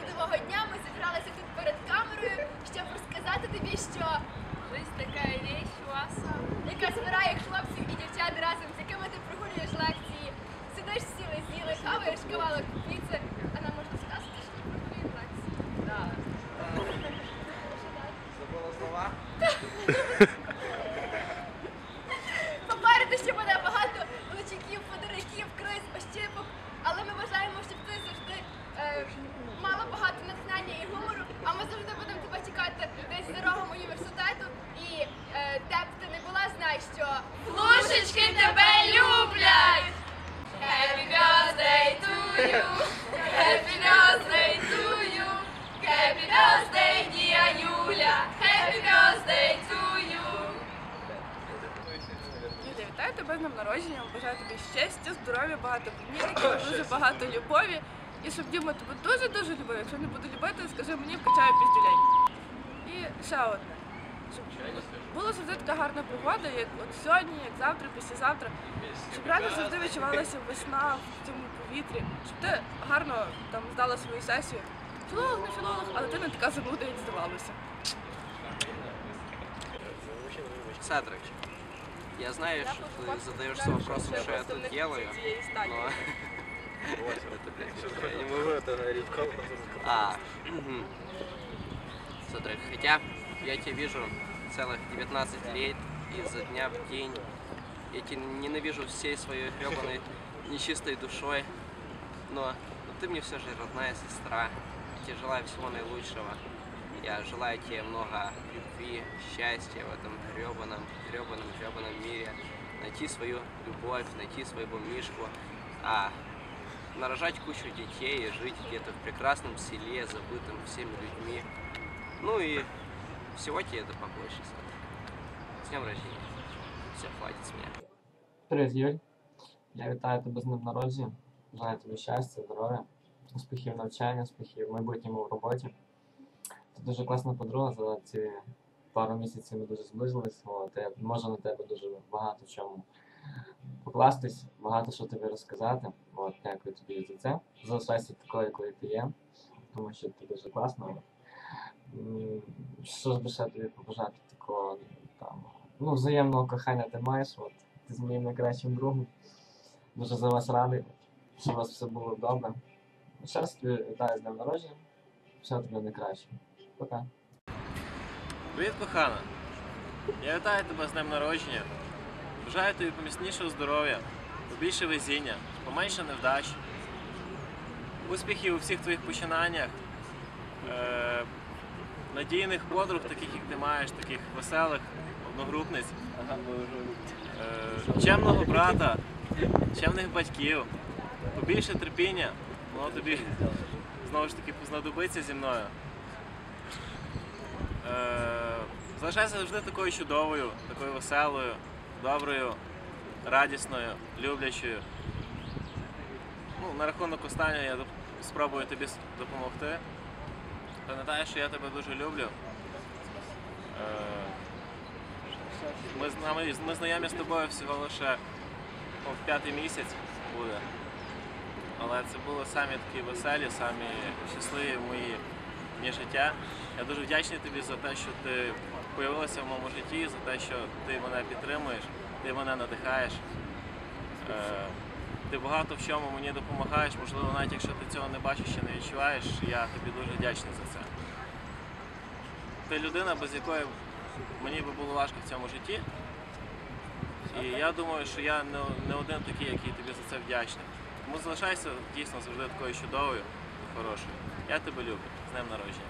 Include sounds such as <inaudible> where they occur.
чудового дня ми зібралися тут перед камерою, щоб розказати тобі, що Есть такая вещь у вас. яка збирає хлопців і дівчат разом, з якими ти прогулюєш лекції, сидиш сіли, з'їли, хаваєш кавалок піци, а нам можна сказати, що ми прогулюємо лекції. Да. Забула слова? <laughs> Попереду ще буде багато лучаків, подарунків, криз, ощіпок, але ми вважаємо, щоб ти завжди е, тебе з днем народження, бажаю тобі щастя, здоров'я, багато племінників, дуже багато любові. І щоб Діма тебе дуже-дуже любив. Якщо не буде любити, скажи мені, вкачаю піздюлей. І ще одне. Щоб була завжди така гарна погода, як от сьогодні, як завтра, післязавтра. Щоб реально завжди <laughs> відчувалася весна в цьому повітрі, щоб ти гарно там здала свою сесію. Філолог, не філолог, але ти не така забуда, як здавалося. Седрич, я знаю, что ты задаешься вопросом, что я тут делаю, но... <laughs> <laughs> Я не могу это говорить. А. Смотри, хотя я тебя вижу целых 19 лет изо дня в день. Я тебя ненавижу всей своей гребаной <laughs> нечистой душой. Но, но ты мне все же родная сестра. Я тебе желаю всего наилучшего. Я желаю тебе много любви, счастья в этом гребаном, гребаном, гребаном мире. Найти свою любовь, найти своего Мишку. А нарожать кучу детей и жить где-то в прекрасном селе, забытым всеми людьми. Ну и всего тебе это побольше, Саша. С днем рождения. Все, хватит с меня. Привіт, Юль. Я вітаю тебе з днем народження. Бажаю тобі щастя, здоров'я, успіхів в навчанні, успіхів в майбутньому в роботі. Ти дуже класна подруга, за ці пару місяців ми дуже зблизились. От, я можу на тебе дуже багато чому покластись, багато що тобі розказати. От, дякую тобі за це. Залишайся такою, якою ти є, тому що ти дуже класна. Що ж би ще тобі побажати такого там, ну, взаємного кохання ти маєш. От ти з моїм найкращим другом. Дуже за вас радий, щоб у вас все було добре. Ще раз тобі вітаю з днем народження. Все тобі найкраще. Пока. Привіт, кохана. Я вітаю тебе з днем народження. Бажаю тобі поміцнішого здоров'я, побільше везіння, поменше невдач, успіхів у всіх твоїх починаннях, е- надійних подруг, таких як ти маєш, таких веселих одногрупниць, е- чемного брата, чемних батьків, побільше терпіння, воно тобі знову ж таки знадобиться зі мною. Е, Залишайся завжди такою чудовою, такою веселою, доброю, радісною, люблячою. Ну, на рахунок останнього я спробую тобі допомогти. Пам'ятай, що я тебе дуже люблю. Е, Ми, ми знайомі з тобою всього лише о, в п'ятий місяць буде. Але це були самі такі веселі, самі щасливі мої дні життя. Я дуже вдячний тобі за те, що ти з'явилася в моєму житті, за те, що ти мене підтримуєш, ти мене надихаєш. Е, Ти багато в чому мені допомагаєш, можливо, навіть якщо ти цього не бачиш чи не відчуваєш, я тобі дуже вдячний за це. Ти людина, без якої мені би було важко в цьому житті. І я думаю, що я не один такий, який тобі за це вдячний. Тому залишайся дійсно завжди такою чудовою і хорошою. Я тебе люблю. З днем народження.